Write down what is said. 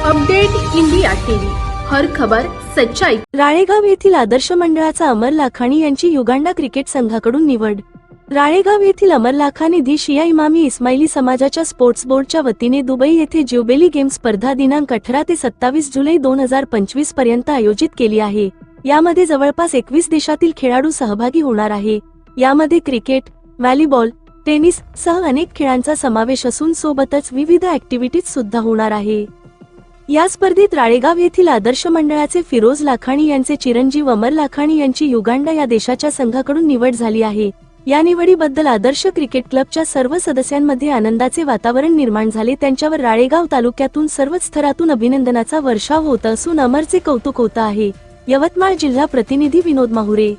Update India TV. हर खबर सच्चाई. राळेगाव येथील आदर्श मंडळाचा अमर लाखाणी यांची युगांडा क्रिकेट संघाकडून निवड. राळेगाव येथील अमर लाखानी शिया इमामी इस्माइली समाजाच्या स्पोर्ट्स बोर्डच्या वतीने दुबई येथे ज्युबेली गेम स्पर्धा दिनांक अठरा ते सत्तावीस जुलै दोन हजार पंचवीसपर्यंत आयोजित केली आहे. यामध्ये जवळपास एकवीस देशातील खेळाडू सहभागी होणार आहे. यामध्ये क्रिकेट व्हॉलीबॉल टेनिस सह अनेक खेळांचा समावेश असून सोबतच विविध ऍक्टिव्हिटीज सुद्धा होणार आहे. या स्पर्धेत राळेगाव येथील आदर्श मंडळाचे फिरोज लाखाणी यांचे चिरंजीव अमर लाखाणी यांची युगांडा या देशाच्या संघाकडून निवड झाली आहे. या निवडीबद्दल आदर्श क्रिकेट क्लबच्या सर्व सदस्यांमध्ये आनंदाचे वातावरण निर्माण झाले. त्यांच्यावर राळेगाव तालुक्यातून सर्वच स्तरातून अभिनंदनाचा वर्षाव होत असून अमरचे कौतुक होत आहे. यवतमाळ जिल्हा प्रतिनिधी विनोद माहुरे.